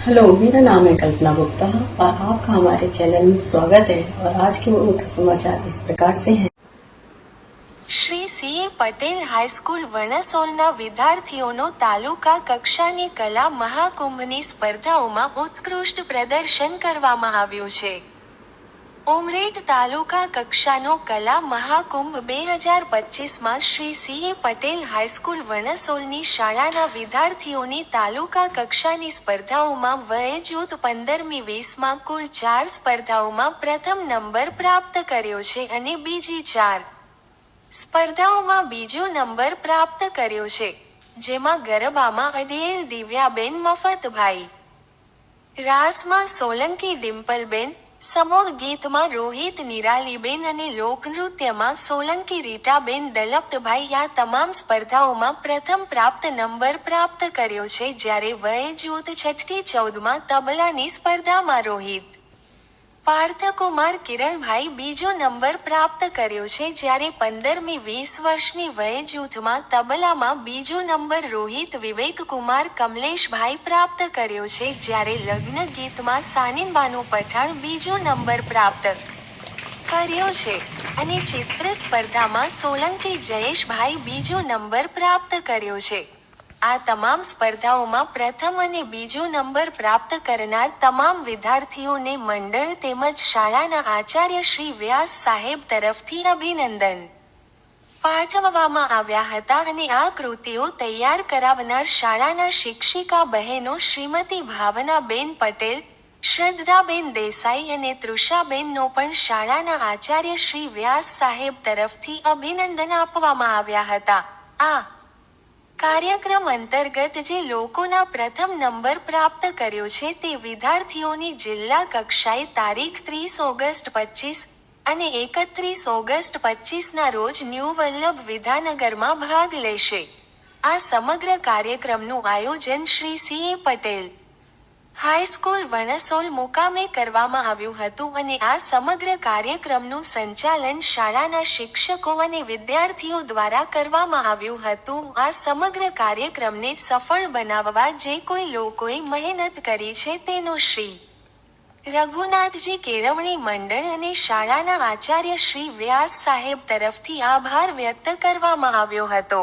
Hello मेरा नाम है कल्पना गुप्ता और आपका हमारे चैनल में स्वागत है और आज के मुख्य समाचार इस प्रकार से हैं Shri C Patel high school વણસોલના વિદ્યાર્થીઓનો તાલુકા કક્ષાની કલા મહાકુંભની સ્પર્ધાઓમાં ઉત્કૃષ્ટ પ્રદર્શન કરવામાં આવ્યું છે ઉમરેઠ તાલુકા કક્ષાનો કલા મહાકુંભ બે હજાર પચીસમાં Shri C Patel high school વણસોલની શાળાના વિદ્યાર્થીઓની તાલુકા કક્ષાની સ્પર્ધાઓમાં વય જૂથ પંદરમી વીસમાં કુલ ચાર સ્પર્ધાઓમાં પ્રથમ નંબર પ્રાપ્ત કર્યો છે અને બીજી ચાર સ્પર્ધાઓમાં બીજો નંબર પ્રાપ્ત કર્યો છે, જેમાં ગરબામાં અડિયેલ દિવ્યાબેન મફતભાઈ, રાસમાં સોલંકી ડિમ્પલબેન સમૂહ ગીતમાં રોહિત નિરાલીબેન અને લોકનૃત્યમાં સોલંકી રીટાબેન દલપ્તભાઈ આ તમામ સ્પર્ધાઓમાં પ્રથમ પ્રાપ્ત નંબર પ્રાપ્ત કર્યો છે જ્યારે વય જૂથ છઠ્ઠી ચૌદમાં તબલાની સ્પર્ધામાં રોહિત. પાર્થકુમાર કિરણભાઈ બીજો નંબર પ્રાપ્ત કર્યો છે જ્યારે પંદરમી વીસ વર્ષની વય જૂથમાં તબલામાં બીજો નંબર રોહિત વિવેક કુમાર કમલેશભાઈ પ્રાપ્ત કર્યો છે જ્યારે લગ્ન ગીતમાં સાનિનબાનુ પઠાણ બીજો નંબર પ્રાપ્ત કર્યો છે. અને ચિત્ર સ્પર્ધામાં સોલંકી જયેશભાઈ બીજો નંબર પ્રાપ્ત કર્યો છે. આ તમામ સ્પર્ધાઓમાં પ્રથમ અને બીજો નંબર પ્રાપ્ત કરનાર તમામ વિદ્યાર્થીઓને મંડળ તેમજ શાળાના આચાર્ય શ્રી વ્યાસ સાહેબ તરફથી અભિનંદન. પાઠવવામાં આવ્યા હતા અને આ કૃતિઓ તૈયાર કરાવનાર શાળાના શિક્ષિકા બહેનો શ્રીમતી ભાવનાબેન પટેલ, શ્રદ્ધાબેન દેસાઈ અને તૃષાબેનનો પણ શાળાના આચાર્ય શ્રી વ્યાસ સાહેબ તરફથી અભિનંદન આપવામાં આવ્યા હતા. આ કાર્યક્રમ અંતર્ગત જે લોકોના પ્રથમ નંબર પ્રાપ્ત કર્યો છે તે વિદ્યાર્થીઓની જિલ્લા કક્ષાએ તારીખ ત્રીસ ઓગસ્ટ પચીસ અને એકત્રીસ ઓગસ્ટ પચીસના રોજ ન્યૂ વલ્લભ વિદ્યાનગરમાં ભાગ લેશે. આ સમગ્ર કાર્યક્રમનું આયોજન Shri C Patel high school Vansol મુકામે કરવામાં આવ્યું હતું અને આ સમગ્ર કાર્યક્રમનું સંચાલન શાળાના શિક્ષકો અને વિદ્યાર્થીઓ દ્વારા કરવામાં આવ્યું હતું. આ સમગ્ર કાર્યક્રમને સફળ બનાવવા જે કોઈ લોકોએ મહેનત કરી છે તેનો શ્રી રઘુનાથજી કેળવણી મંડળ અને શાળાના આચાર્ય શ્રી વ્યાસ સાહેબ તરફથી આભાર વ્યક્ત કરવામાં આવ્યો હતો.